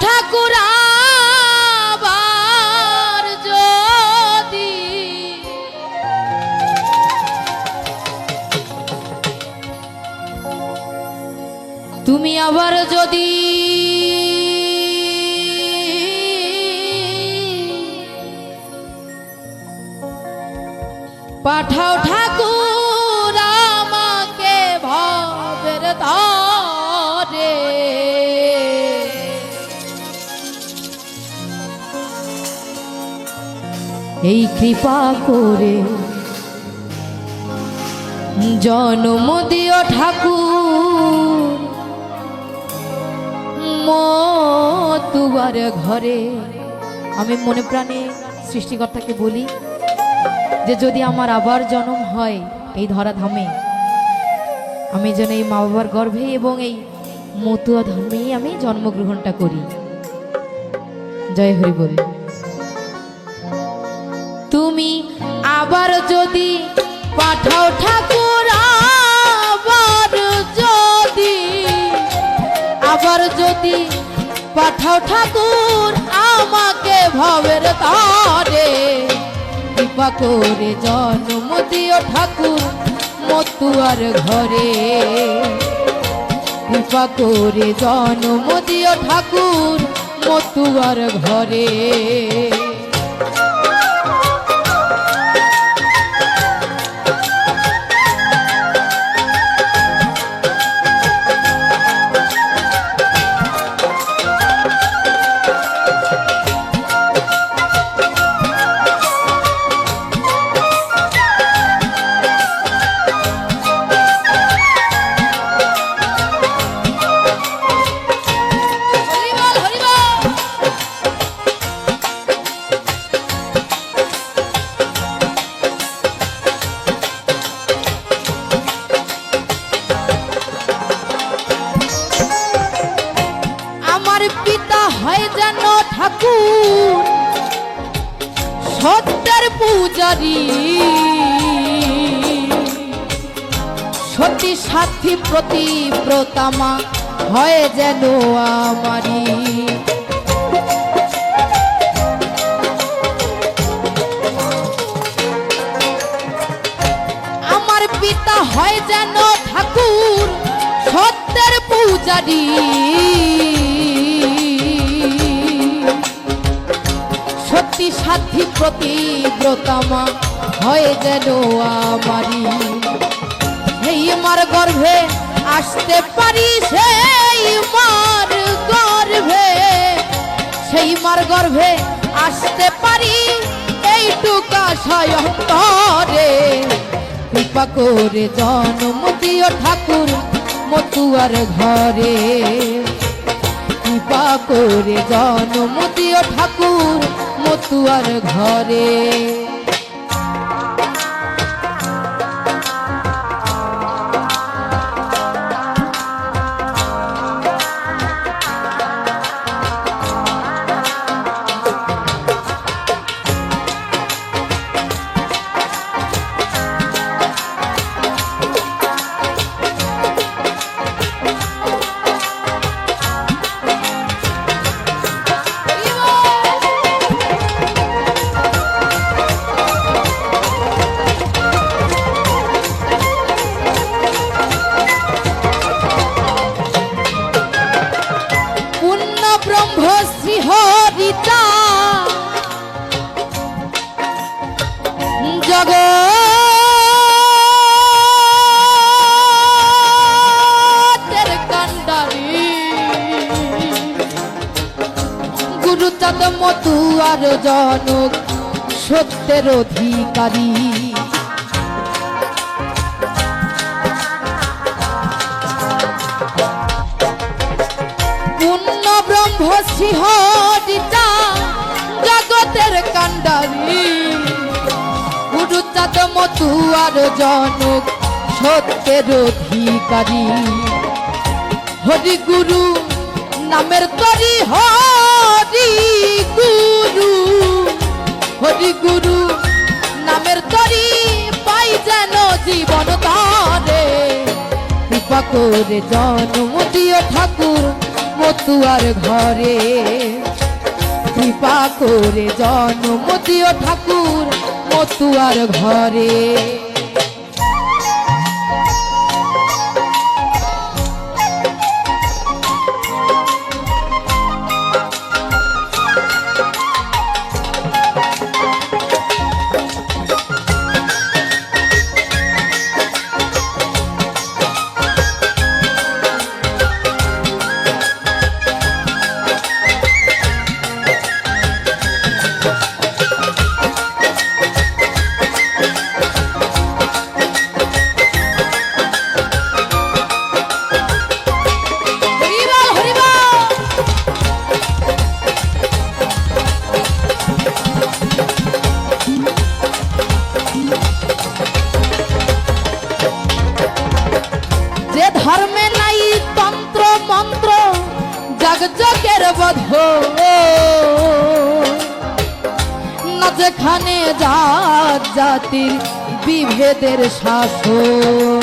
ঠাকুর তুমি আবার যদি পাঠাও ঠাকুর এই কৃপা করে। জন্ম দিও ঠাকুর। মতুয়ার ঘরে। আমি মনে প্রাণে সৃষ্টিকর্তাকে বলি যে, যদি আমার আবার জন্ম হয় এই ধরাধামে, আমি যেন এই মা বাবার গর্ভে এবং এই মতুয়া ধর্মেই আমি জন্মগ্রহণটা করি। জয় হরি বল তুমি আবার যদি পাঠাও ঠাকুর, আবার যদি আবার যদি পাঠাও ঠাকুর আমাকে ভবের তারে, কৃপা করে জন্ম দিও ঠাকুর মতুয়ার ঘরে। কৃপা করে জন্ম দিও ঠাকুর মতুয়ার ঘরে। সত্যের পূজারী। সতী সাথী প্রতিব্রতামা হয় যেন আমারি। আমার পিতা হয় যেন ঠাকুর, সত্যের পূজারী। সাথী প্রতিব্রতামা হয় যেন আমারি সেই মার গর্ভে আসতে পারি, সেই মার গর্ভে। সেই মার গর্ভে আসতে পারি, এইটুকা সায়ন্তরে কৃপা করে জন্ম দিও ঠাকুর মতুয়ার ঘরে। কৃপা করে জন্ম দিও ঠাকুর মতুয়ার ঘরে। মতুয়ার জনক, সত্যের অধিকারী। পূর্ণ ব্রহ্ম সিংহরিতা জগতের কাণ্ডারি। গুরুচাঁদ মতুয়ার জনক, সত্যের অধিকারী। হরি গুরু নামের তরি হরি হরি নামের তরি পাই যেন জীবন তরে। কৃপা করে জন্ম দিও ঠাকুর মতুয়ার ঘরে। কৃপা করে জন্ম দিও ঠাকুর মতুয়ার ঘরে। বধ যেখানে জাত জাতির বিভেদের শাসন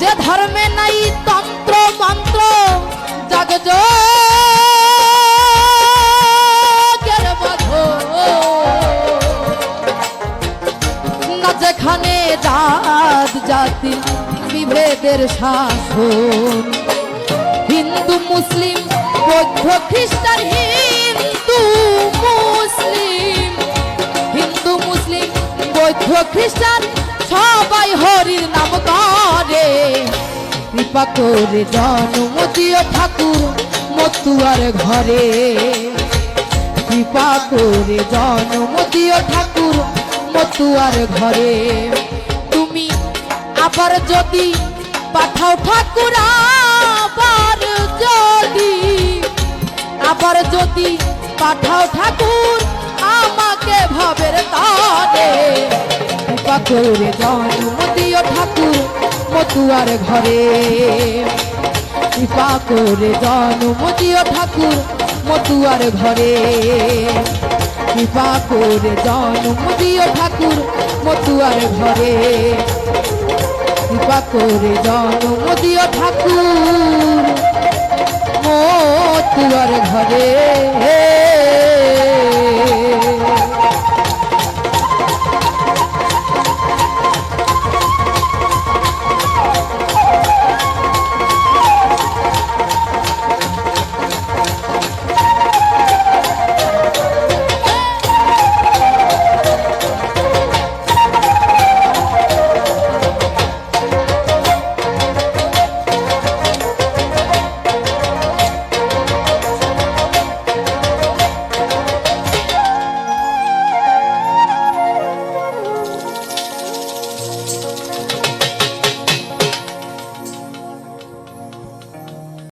যে ধর্মে নাই জাত বিভেদের শাসন। হিন্দু, মুসলিম, বৌদ্ধ, খ্রিস্টান, হিন্দু, মুসলিম। হিন্দু, মুসলিম, বৌদ্ধ, খ্রিস্টান, সবাই হরির নাম করে কৃপা করে জন্ম ঠাকুর মতুয়ার ঘরে। কৃপা করে জন্ম দিও ঠাকুর মতুয়ার ঘরে। তুমি আবার যদি পাঠাও ঠাকুর, আবার যদি আবার যদি পাঠাও ঠাকুর, আমাকে ভাবের তারে কৃপা করে জন্ম দিও ঠাকুর মতুয়ার ঘরে। কৃপা করে জন্ম দিও ঠাকুর মতুয়ার ঘরে। কৃপা করে জন্ম দিও ঠাকুর মতুয়ার ঘরে। কৃপা করে জন্ম দিও ঠাকুর। মতুয়ার ঘরে।